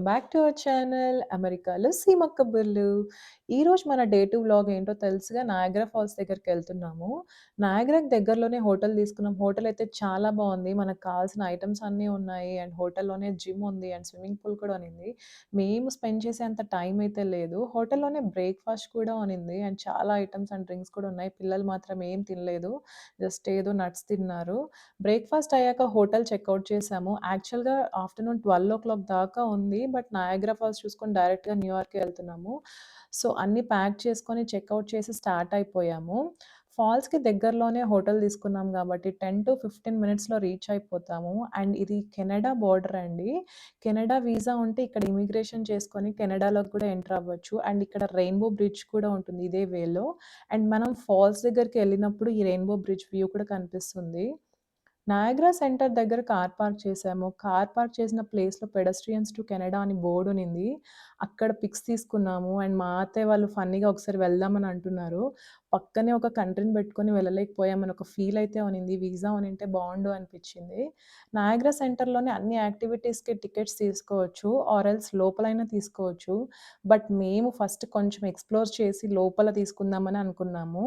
Welcome back to our channel అమెరికాలో సీమ కబుర్లు. ఈరోజు మన డే టు వ్లాగ్ ఏంటో తెలుసుగా. నాయగ్రా ఫాల్స్ దగ్గరికి వెళ్తున్నాము. నాయగ్రాకి దగ్గరలోనే హోటల్ తీసుకున్నాం. హోటల్ అయితే చాలా బాగుంది. మనకు కావాల్సిన ఐటమ్స్ అన్నీ ఉన్నాయి. అండ్ హోటల్లోనే జిమ్ ఉంది. అండ్ స్విమ్మింగ్ పూల్ కూడా ఉంది మేము స్పెండ్ చేసేంత టైం అయితే లేదు. హోటల్లోనే బ్రేక్ఫాస్ట్ కూడా ఉంది అండ్ చాలా ఐటమ్స్ అండ్ డ్రింక్స్ కూడా ఉన్నాయి. పిల్లలు మాత్రం ఏం తినలేదు. జస్ట్ ఏదో నట్స్ తిన్నారు. బ్రేక్ఫాస్ట్ అయ్యాక హోటల్ చెక్అవుట్ చేసాము. యాక్చువల్గా ఆఫ్టర్నూన్ ట్వెల్వ్ ఓ క్లాక్ దాకా ఉంది. బట్ నయాగ్రా ఫాల్స్ చూసుకొని డైరెక్ట్గా న్యూయార్క్ వెళ్తున్నాము. సో అన్నీ ప్యాక్ చేసుకొని చెక్అవుట్ చేసి స్టార్ట్ అయిపోయాము. ఫాల్స్కి దగ్గరలోనే హోటల్ తీసుకున్నాం కాబట్టి టెన్ టు ఫిఫ్టీన్ మినిట్స్లో రీచ్ అయిపోతాము. అండ్ ఇది కెనడా బార్డర్ అండి. కెనడా వీసా ఉంటే ఇక్కడ ఇమిగ్రేషన్ చేసుకొని కెనడాలోకి కూడా ఎంటర్ అవ్వచ్చు. అండ్ ఇక్కడ రెయిన్బో బ్రిడ్జ్ కూడా ఉంటుంది ఇదే వేలో. అండ్ మనం ఫాల్స్ దగ్గరికి వెళ్ళినప్పుడు ఈ రెయిన్బో బ్రిడ్జ్ వ్యూ కూడా కనిపిస్తుంది. నయాగ్రా సెంటర్ దగ్గర కార్ పార్క్ చేసాము. కార్ పార్క్ చేసిన ప్లేస్‌లో పెడస్ట్రియన్స్ టు కెనడా అని బోర్డ్ ఉన్నింది. అక్కడ పిక్స్ తీసుకున్నాము. అండ్ మా అత్తయ్య వాళ్ళు ఫన్నీగా ఒకసారి వెళ్దామని అంటున్నారు. పక్కనే ఒక కంట్రీని పెట్టుకొని వెళ్ళలేకపోయామని ఒక ఫీల్ అయితే ఉనింది వీసా ఉనింటే బాగుండు అనిపించింది. నయాగ్రా సెంటర్‌లోనే అన్ని యాక్టివిటీస్‌కి టికెట్స్ తీసుకోవచ్చు. ఆర్ ఎల్స్ లోపలైనా తీసుకోవచ్చు. బట్ మేము ఫస్ట్ కొంచెం ఎక్స్‌ప్లోర్ చేసి లోపల తీసుకుందామని అనుకున్నాము.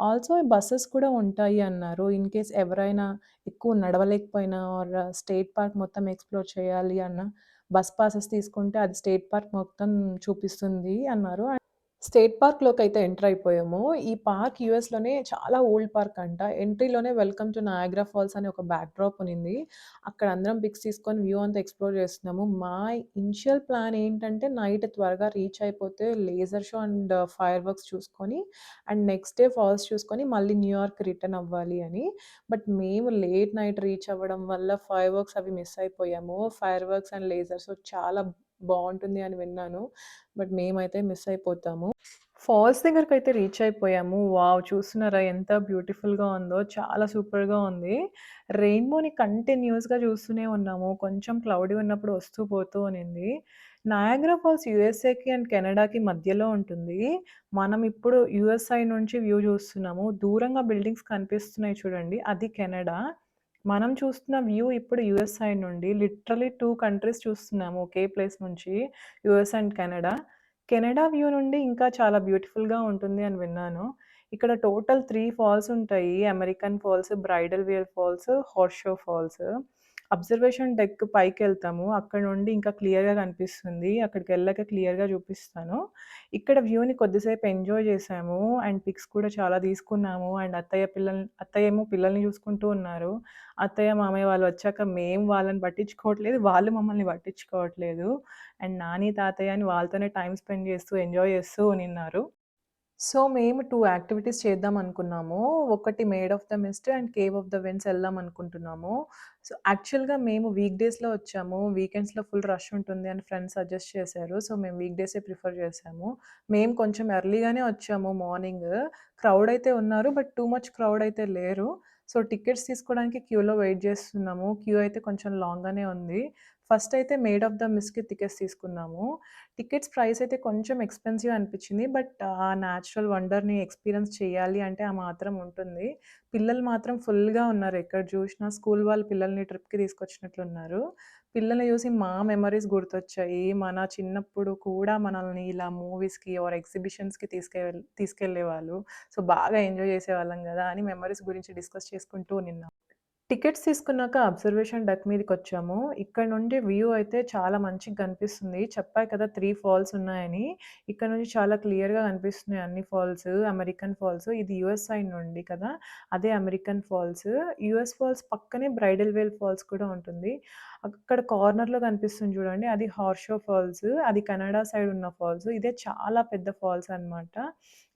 ఆల్సో బస్సెస్ కూడా ఉంటాయి అన్నారు. ఇన్ కేస్ ఎవరైనా ఎక్కువ నడవలేకపోయినా ఆర్ స్టేట్ పార్క్ మొత్తం ఎక్స్‌ప్లోర్ చేయాలి అన్న బస్ పాసెస్ తీసుకుంటే అది స్టేట్ పార్క్ మొత్తం చూపిస్తుంది అన్నారు. స్టేట్ పార్క్లోకి అయితే ఎంటర్ అయిపోయాము. ఈ పార్క్ యూఎస్‌లోనే చాలా ఓల్డ్ పార్క్ అంట. ఎంట్రీలోనే వెల్కమ్ టు నయాగ్రా ఫాల్స్ అని ఒక బ్యాక్ డ్రాప్ ఉన్నింది. అక్కడ అందరం పిక్స్ తీసుకొని వ్యూ అంతా ఎక్స్‌ప్లోర్ చేస్తున్నాము. మా ఇనిషియల్ ప్లాన్ ఏంటంటే నైట్ త్వరగా రీచ్ అయిపోతే laser show and fireworks చూసుకొని అండ్ నెక్స్ట్ డే ఫాల్స్ చూసుకొని మళ్ళీ న్యూయార్క్ రిటర్న్ అవ్వాలి అని. బట్ మేము లేట్ నైట్ రీచ్ అవ్వడం వల్ల ఫైర్ వర్క్స్ అవి మిస్ అయిపోయాము. Fireworks and laser show చాలా బాగుంటుంది అని విన్నాను. బట్ మేమైతే మిస్ అయిపోతాము. ఫాల్స్ దగ్గరకైతే రీచ్ అయిపోయాము. వావ్! చూస్తున్నారా ఎంత బ్యూటిఫుల్‌గా ఉందో. చాలా సూపర్‌గా ఉంది. రెయిన్‌బోని కంటిన్యూస్గా చూస్తూనే ఉన్నాము. కొంచెం క్లౌడీ ఉన్నప్పుడు వస్తూ పోతూ ఉన్నింది. నయాగ్రా ఫాల్స్ యూఎస్ఏకి అండ్ కెనడాకి మధ్యలో ఉంటుంది. మనం ఇప్పుడు యూఎస్ఐ నుంచి వ్యూ చూస్తున్నాము. దూరంగా బిల్డింగ్స్ కనిపిస్తున్నాయి చూడండి. అది కెనడా. మనం చూస్తున్న వ్యూ ఇప్పుడు యుఎస్ సైడ్ నుండి లిటరలీ టూ కంట్రీస్ చూస్తున్నాము ఒకే ప్లేస్ నుంచి US and Canada. Canada view నుండి ఇంకా చాలా బ్యూటిఫుల్‌గా ఉంటుంది అని విన్నాను. ఇక్కడ టోటల్ త్రీ ఫాల్స్ ఉంటాయి. American Falls, Bridal Veil Falls, Horseshoe Falls. Observation deck పైకెళ్తాము. అక్కడ నుండి ఇంకా క్లియర్‌గా కనిపిస్తుంది. అక్కడికి వెళ్ళాక క్లియర్‌గా చూపిస్తాను. ఇక్కడ వ్యూని కొద్దిసేపు ఎంజాయ్ చేశాము. అండ్ పిక్స్ కూడా చాలా తీసుకున్నాము. అండ్ అత్తయ్య పిల్లల్ని అత్తయ్య ఏమో పిల్లల్ని చూసుకుంటూ ఉన్నారు. అత్తయ్య, మామయ్య వాళ్ళు వచ్చాక మేము వాళ్ళని పట్టించుకోవట్లేదు. వాళ్ళు మమ్మల్ని పట్టించుకోవట్లేదు. అండ్ నాని, తాతయ్య అని వాళ్ళతోనే టైం స్పెండ్ చేస్తూ ఎంజాయ్ చేస్తూ నిన్నారు సో, మేము 2 యాక్టివిటీస్ చేద్దాం అనుకున్నాము. ఒకటి Maid of the Mist and Cave of the Winds ఎళ్దాం అనుకుంటున్నాము. సో, యాక్చువల్‌గా మేము వీక్ డేస్‌లో వచ్చాము. వీకెండ్స్‌లో ఫుల్ రష్ ఉంటుంది అని ఫ్రెండ్స్ సజెస్ట్ చేశారు. సో, మేము వీక్‌డేసే ప్రిఫర్ చేసాము. మేము కొంచెం ఎర్లీగానే వచ్చాము మార్నింగ్. క్రౌడ్ అయితే ఉన్నారు. బట్ టూ మచ్ క్రౌడ్ అయితే లేరు. సో, టికెట్స్ తీసుకోవడానికి క్యూలో వెయిట్ చేస్తున్నాము. క్యూ అయితే కొంచెం లాంగ్‌గానే ఉంది. ఫస్ట్ అయితే మేడ్ ఆఫ్ ద మిస్కి టికెట్స్ తీసుకున్నాము. టికెట్స్ ప్రైస్ అయితే కొంచెం ఎక్స్‌పెన్సివ్ అనిపించింది. బట్ ఆ న్యాచురల్ వండర్‌ని ఎక్స్‌పీరియన్స్ చేయాలి అంటే ఆ మాత్రం ఉంటుంది. పిల్లలు మాత్రం ఫుల్‌గా ఉన్నారు. ఎక్కడ చూసినా స్కూల్ వాళ్ళు పిల్లల్ని ట్రిప్‌కి తీసుకొచ్చినట్లున్నారు. పిల్లల్ని చూసి మా మెమరీస్ గుర్తొచ్చాయి. మన చిన్నప్పుడు కూడా మనల్ని ఇలా మూవీస్‌కి ఆర్ ఎగ్జిబిషన్స్‌కి తీసుకెళ్ తీసుకెళ్ళేవాళ్ళు. సో, బాగా ఎంజాయ్ చేసేవాళ్ళం కదా అని మెమరీస్ గురించి డిస్కస్ చేసుకుంటూ నిన్నాం టికెట్స్ తీసుకున్నాక అబ్జర్వేషన్ డెక్ మీదకొచ్చాము. ఇక్కడ నుండి వ్యూ అయితే చాలా మంచిగా కనిపిస్తుంది. చెప్పా కదా త్రీ ఫాల్స్ ఉన్నాయని. ఇక్కడ నుంచి చాలా క్లియర్‌గా కనిపిస్తున్నాయి అన్ని ఫాల్స్. American Falls. ఇది యుఎస్ సైడ్ నుండి కదా! అదే అమెరికన్ ఫాల్స్. యూఎస్ ఫాల్స్ పక్కనే బ్రైడల్ వేల్ ఫాల్స్ కూడా ఉంటుంది. అక్కడ కార్నర్‌లో కనిపిస్తుంది చూడండి. అది హార్షో ఫాల్స్. అది కెనడా సైడ్ ఉన్న ఫాల్స్. ఇదే చాలా పెద్ద ఫాల్స్ అనమాట.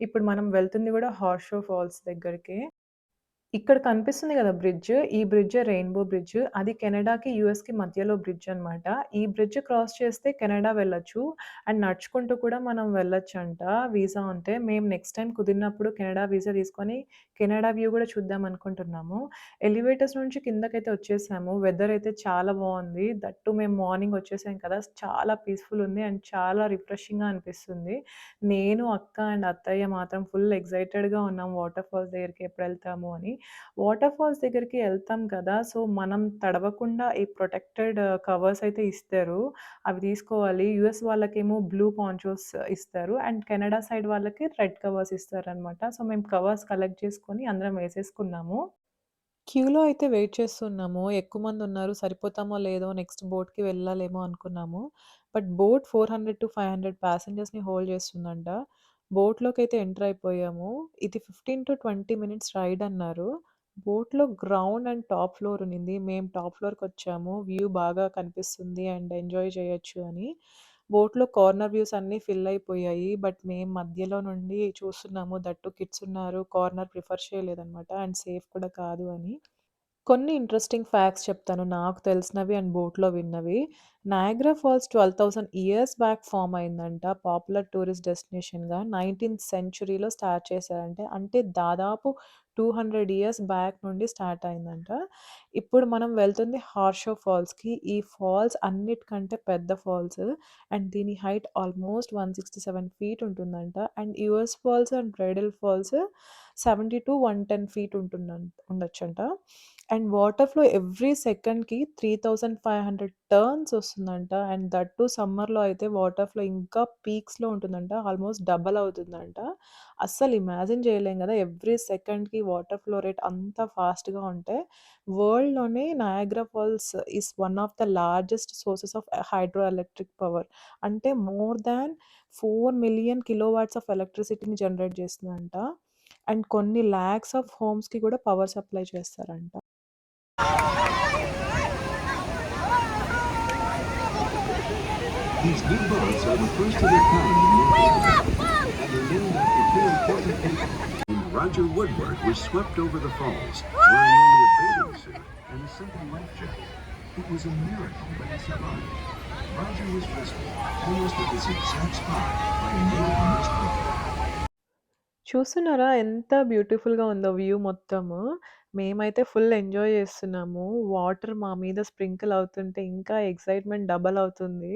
ఇప్పుడు మనం వెళ్తుంది కూడా హార్షో ఫాల్స్ దగ్గరికి ఇక్కడ కనిపిస్తుంది కదా బ్రిడ్జ్. ఈ బ్రిడ్జ్ రెయిన్‌బో బ్రిడ్జ్. అది కెనడాకి, యూఎస్‌కి మధ్యలో బ్రిడ్జ్ అనమాట. ఈ బ్రిడ్జ్ క్రాస్ చేస్తే కెనడా వెళ్ళొచ్చు. అండ్ నడుచుకుంటూ కూడా మనం వెళ్ళొచ్చంట వీసా ఉంటే. మేము నెక్స్ట్ టైం కుదిరినప్పుడు కెనడా వీసా తీసుకొని కెనడా వ్యూ కూడా చూద్దాం అనుకుంటున్నాము. ఎలివేటర్స్ నుంచి కిందకైతే వచ్చేసాము. వెదర్ అయితే చాలా బాగుంది దట్ టూ మేము మార్నింగ్ వచ్చేసాం కదా! చాలా పీస్‌ఫుల్ ఉంది. అండ్ చాలా రిఫ్రెషింగ్‌గా అనిపిస్తుంది. నేను, అక్క అండ్ అత్తయ్య మాత్రం ఫుల్ ఎక్సైటెడ్‌గా ఉన్నాం వాటర్ ఫాల్స్ దగ్గరికి ఎప్పుడు వెళ్తాము అని. వాటర్ ఫాల్స్ దగ్గరికి వెళ్తాం కదా! సో, మనం తడవకుండా ఈ ప్రొటెక్టెడ్ కవర్స్ అయితే ఇస్తారు. అవి తీసుకోవాలి. యుఎస్ వాళ్ళకేమో బ్లూ పాంచోస్ ఇస్తారు. అండ్ కెనడా సైడ్ వాళ్ళకి రెడ్ కవర్స్ ఇస్తారనమాట. సో, మేము కవర్స్ కలెక్ట్ చేసుకొని అందరం వేసేసుకున్నాము. క్యూలో అయితే వెయిట్ చేస్తున్నాము. ఎక్కువ మంది ఉన్నారు సరిపోతామో లేదో నెక్స్ట్ బోట్‌కి వెళ్ళాలేమో అనుకున్నాము. బట్ బోట్ 400-500 ప్యాసింజర్స్‌ని హోల్డ్ చేస్తుందంట. బోట్‌లోకైతే ఎంటర్ అయిపోయాము. ఇది 15-20 మినిట్స్ రైడ్ అన్నారు. బోట్‌లో గ్రౌండ్ అండ్ టాప్ ఫ్లోర్ ఉన్నింది. మేము టాప్ ఫ్లోర్‌కొచ్చాము. వ్యూ బాగా కనిపిస్తుంది అండ్ ఎంజాయ్ చేయొచ్చు అని. బోట్‌లో కార్నర్ వ్యూస్ అన్నీ ఫిల్ అయిపోయాయి. బట్ మేము మధ్యలో నుండి చూస్తున్నాము. దట్ టూ కిడ్స్ ఉన్నారు. కార్నర్ ప్రిఫర్ చేయలేదనమాట. అండ్ సేఫ్ కూడా కాదు అని. కొన్ని ఇంట్రెస్టింగ్ ఫ్యాక్ట్స్ చెప్తాను. నాకు తెలిసినవి అండ్ బోట్‌లో విన్నవి. Niagara Falls 12,000 years back form అయిందంట. పాపులర్ టూరిస్ట్ డెస్టినేషన్‌గా 19థ్ సెంచురీలో స్టార్ట్ చేశారంటే అంటే దాదాపు 200 ఇయర్స్ బ్యాక్ నుండి స్టార్ట్ అయిందంట. ఇప్పుడు మనం వెళ్తుంది హార్షో ఫాల్స్‌కి. ఈ ఫాల్స్ అన్నిటికంటే పెద్ద ఫాల్స్. అండ్ దీని హైట్ ఆల్మోస్ట్ 167 ఫీట్ ఉంటుందంట. And US falls and bridal falls 70-110 feet ఉంటుంద ఉండొచ్చంట. అండ్ వాటర్ ఫ్లో ఎవ్రీ సెకండ్‌కి 3,500 టర్న్స్ వస్తుందంట. అండ్ దట్ టూ సమ్మర్‌లో అయితే వాటర్ ఫ్లో ఇంకా పీక్స్‌లో ఉంటుందంట. ఆల్మోస్ట్ డబల్ అవుతుందంట. అస్సలు ఇమాజిన్ చేయలేం కదా ఎవ్రీ సెకండ్‌కి వాటర్ ఫ్లో రేట్ అంత ఫాస్ట్‌గా ఉంటే వరల్డ్‌లోనే Niagara Falls is one of the largest sources of hydroelectric power. అంటే మోర్ దాన్ 4,000,000 కిలోవాట్స్ ఆఫ్ ఎలక్ట్రిసిటీని జనరేట్ చేస్తుందంట. అండ్ కొన్ని లాక్స్ ఆఫ్ హోమ్స్‌కి కూడా పవర్ సప్లై చేస్తారంట. These new boats are the first of their kind in North America, and they're named after two important people. Named Roger Woodward was swept over the falls, wearing only a bathing suit and a simple life jacket. It was a miracle that he survived. Roger was rescued almost at this exact spot by a native mist bucket. చూస్తున్నారా ఎంత బ్యూటిఫుల్‌గా ఉందో view మొత్తము. మేమైతే full enjoy చేస్తున్నాము. Water మా మీద sprinkle అవుతుంటే ఇంకా ఎక్సైట్‌మెంట్ డబల్ అవుతుంది.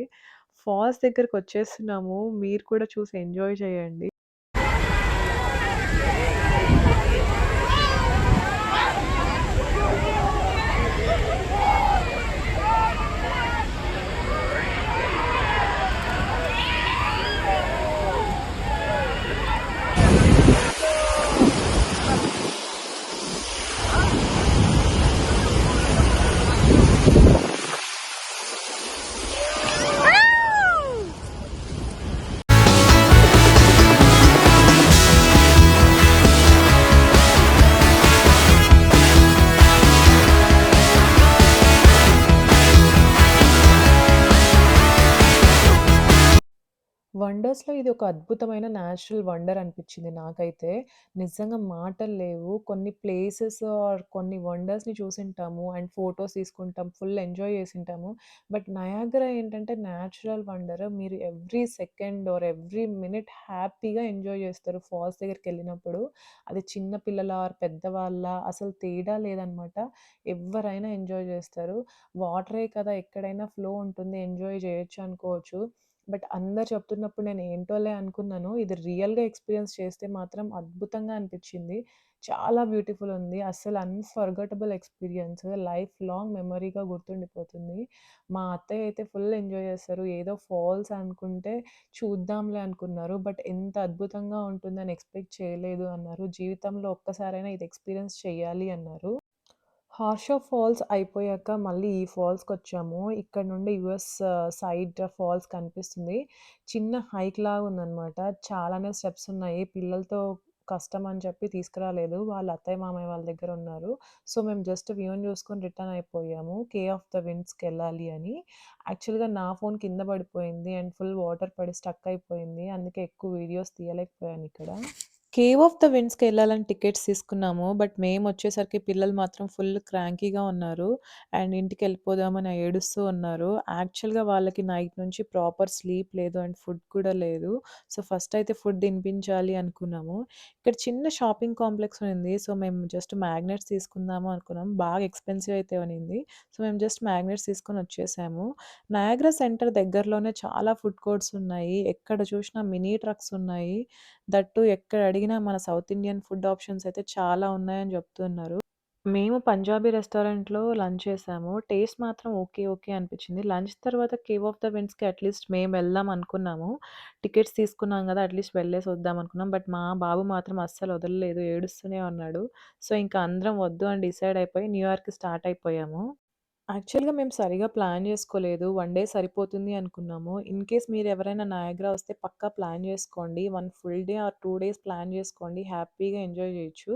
ఫాల్స్ దగ్గరకొచ్చేస్తున్నాము. మీరు కూడా చూసి ఎంజాయ్ చేయండి. వండర్స్‌లో ఇది ఒక అద్భుతమైన న్యాచురల్ వండర్ అనిపించింది నాకైతే. నిజంగా మాటలు లేవు. కొన్ని ప్లేసెస్ ఆర్ కొన్ని వండర్స్‌ని చూసింటాము అండ్ ఫొటోస్ తీసుకుంటాం. ఫుల్ ఎంజాయ్ చేసింటాము బట్ నయాగరా ఏంటంటే న్యాచురల్ వండర్. మీరు every second or every minute హ్యాపీగా ఎంజాయ్ చేస్తారు ఫాల్స్ దగ్గరికి వెళ్ళినప్పుడు అది చిన్న పిల్లల ఆర్ పెద్దవాళ్ళ అసలు తేడా లేదనమాట. ఎవరైనా ఎంజాయ్ చేస్తారు. వాటరే కదా! ఎక్కడైనా ఫ్లో ఉంటుంది. ఎంజాయ్ చేయొచ్చు అనుకోవచ్చు. బట్ అందరు చెప్తున్నప్పుడు నేను ఏంటోలే అనుకున్నాను. ఇది రియల్‌గా ఎక్స్‌పీరియన్స్ చేస్తే మాత్రం అద్భుతంగా అనిపించింది. చాలా బ్యూటిఫుల్ ఉంది. అస్సలు అన్ఫర్గటబుల్ ఎక్స్‌పీరియన్స్. లైఫ్ లాంగ్ మెమరీగా గుర్తుండిపోతుంది. మా అత్తయ్య అయితే ఫుల్ ఎంజాయ్ చేస్తారు. ఏదో ఫాల్స్ అనుకుంటే చూద్దాంలే అనుకున్నారు. బట్ ఎంత అద్భుతంగా ఉంటుందని ఎక్స్‌పెక్ట్ చేయలేదు అన్నారు. జీవితంలో ఒక్కసారైనా ఇది ఎక్స్‌పీరియన్స్ చేయాలి అన్నారు. హార్షో ఫాల్స్ అయిపోయాక మళ్ళీ ఈ ఫాల్స్కి వచ్చాము ఇక్కడ నుండి యూఎస్ సైడ్ ఫాల్స్ కనిపిస్తుంది. చిన్న హైక్ లాగా ఉందన్నమాట చాలానే స్టెప్స్ ఉన్నాయి. పిల్లలతో కష్టం అని చెప్పి తీసుకురాలేదు. వాళ్ళ అత్తయ్య, మామయ్య వాళ్ళ దగ్గర ఉన్నారు. సో, మేము జస్ట్ వ్యూని చూసుకొని రిటర్న్ అయిపోయాము. కే ఆఫ్ ద విండ్స్‌కెళ్ళాలి అని. యాక్చువల్‌గా నా ఫోన్ కింద పడిపోయింది అండ్ ఫుల్ వాటర్ పడి స్టక్ అయిపోయింది. అందుకే ఎక్కువ వీడియోస్ తీయలేకపోయాను ఇక్కడ. కేవ్ ఆఫ్ ద విండ్స్‌కెళ్ళాలని టికెట్స్ తీసుకున్నాము. బట్ మేమొచ్చేసరికి పిల్లలు మాత్రం ఫుల్ క్రాంకీగా ఉన్నారు. అండ్ ఇంటికెళ్ళిపోదామని ఏడుస్తూ ఉన్నారు. యాక్చువల్‌గా వాళ్ళకి నైట్ నుంచి ప్రాపర్ స్లీప్ లేదు అండ్ ఫుడ్ కూడా లేదు. సో, ఫస్ట్ అయితే ఫుడ్ తినిపించాలి అనుకున్నాము. ఇక్కడ చిన్న షాపింగ్ కాంప్లెక్స్ ఉంది. సో, మేము జస్ట్ మ్యాగ్నెట్స్ తీసుకుందాము అనుకున్నాం. బాగా ఎక్స్‌పెన్సివ్ అయితే ఉన్నింది. సో, మేము జస్ట్ మ్యాగ్నెట్స్ తీసుకొని వచ్చేసాము. నయాగ్రా సెంటర్ దగ్గరలోనే చాలా ఫుడ్ కోర్ట్స్ ఉన్నాయి. ఎక్కడ చూసినా మినీ ట్రక్స్ ఉన్నాయి. దట్ టూ ఎక్కడ అడిగినా అడిగినా మన సౌత్ ఇండియన్ ఫుడ్ ఆప్షన్స్ అయితే చాలా ఉన్నాయని చెప్తున్నారు. మేము పంజాబీ రెస్టారెంట్‌లో లంచ్ చేసాము. టేస్ట్ మాత్రం ఓకే. ఓకే అనిపించింది. లంచ్ తర్వాత కేవ్ ఆఫ్ ద విండ్స్‌కి అట్‌లీస్ట్ మేము వెళ్దాం అనుకున్నాము. టికెట్స్ తీసుకున్నాం కదా అట్‌లీస్ట్ వెళ్ళేసి వద్దాం అనుకున్నాం. బట్ మా బాబు మాత్రం అస్సలు వదలలేదు. ఏడుస్తూనే ఉన్నాడు. సో, ఇంకా అందరం వద్దు అని డిసైడ్ అయిపోయి న్యూయార్క్ స్టార్ట్ అయిపోయాము. యాక్చువల్‌గా మేము సరిగా ప్లాన్ చేసుకోలేదు. వన్ డే సరిపోతుంది అనుకున్నాము. ఇన్ కేస్ మీరు మీరెవరైనా నయాగ్రా వస్తే పక్కా ప్లాన్ చేసుకోండి. 1 full day or 2 days plan చేసుకోండి. హ్యాపీగా ఎంజాయ్ చేయొచ్చు.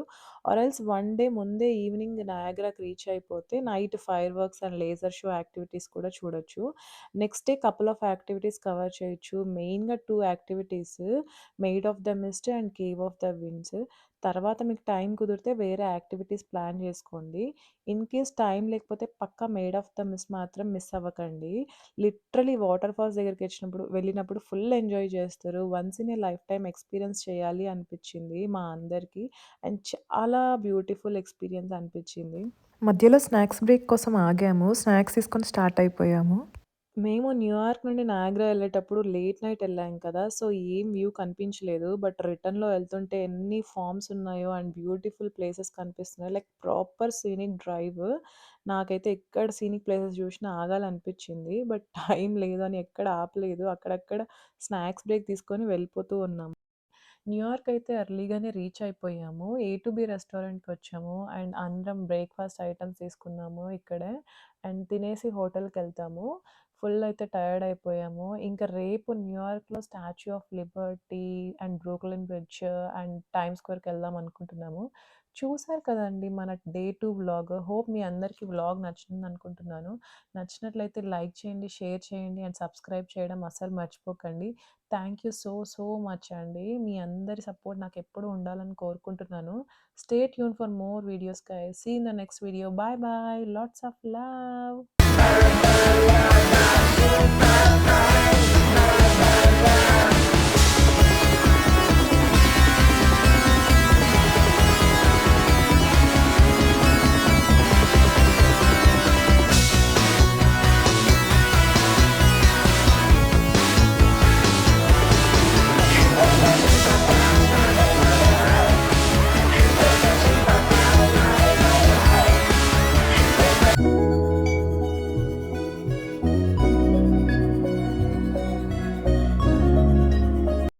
ఆర్ ఎల్స్ వన్ డే ముందే ఈవినింగ్ నయాగ్రాకి రీచ్ అయిపోతే night fireworks and laser show activities కూడా చూడొచ్చు. Next day couple of activities cover చేయొచ్చు. మెయిన్‌గా 2 activities Maid of the Mist and Cave of the Winds. తర్వాత మీకు టైం కుదిరితే వేరే యాక్టివిటీస్ ప్లాన్ చేసుకోండి. ఇన్ కేస్ టైం లేకపోతే పక్కా మేడ్ ఆఫ్ ద మిస్ మాత్రం మిస్ అవ్వకండి. లిటరలీ వాటర్ ఫాల్స్ దగ్గరికి వచ్చినప్పుడు వెళ్ళినప్పుడు ఫుల్ ఎంజాయ్ చేస్తారు. Once in a lifetime experience చేయాలి అనిపించింది మా అందరికీ. అండ్ చాలా బ్యూటిఫుల్ ఎక్స్‌పీరియన్స్ అనిపించింది. మధ్యలో స్నాక్స్ బ్రేక్ కోసం ఆగాము. స్నాక్స్ తీసుకొని స్టార్ట్ అయిపోయాము. మేము న్యూయార్క్ నుండి నయాగ్రా వెళ్ళేటప్పుడు లేట్ నైట్ ఎళ్ళాం కదా! సో, ఏం వ్యూ కనిపించలేదు. బట్ రిటర్న్‌లో ఎళ్తుంటే ఎన్ని ఫార్మ్స్ ఉన్నాయో అండ్ బ్యూటిఫుల్ ప్లేసెస్ కనిపిస్తున్నాయి. Like proper scenic drive. నాకైతే ఎక్కడ సీనిక్ ప్లేసెస్ చూసినా ఆగాలనిపించింది. బట్ టైం లేదు అని ఎక్కడ ఆపలేదు. అక్కడక్కడ స్నాక్స్ బ్రేక్ తీసుకొని వెళ్ళిపోతూ ఉన్నాం. న్యూయార్క్ అయితే ఎర్లీగానే రీచ్ అయిపోయాము. ఏ టు బి రెస్టారెంట్‌కొచ్చాము. అండ్ అందరం బ్రేక్‌ఫాస్ట్ ఐటెమ్స్ తీసుకున్నాము ఇక్కడే. అండ్ తినేసి హోటల్‌కెళ్తాము. ఫుల్ అయితే టైర్డ్ అయిపోయాము. ఇంకా రేపు న్యూయార్క్‌లో Statue of Liberty and Brooklyn Bridge and time స్క్వేర్‌కి వెళ్దాం అనుకుంటున్నాము. చూసారు కదండీ మన డే టు వ్లాగ్. హోప్ మీ అందరికీ వ్లాగ్ నచ్చింది అనుకుంటున్నాను. నచ్చినట్లయితే లైక్ చేయండి, షేర్ చేయండి అండ్ సబ్స్క్రైబ్ చేయడం అస్సలు మర్చిపోకండి. Thank you so so much అండి. మీ అందరి సపోర్ట్ నాకు ఎప్పుడు ఉండాలని కోరుకుంటున్నాను. స్టే యూన్ ఫర్ మోర్ వీడియోస్ కై see in the next video. Bye bye lots of love. Bye-bye.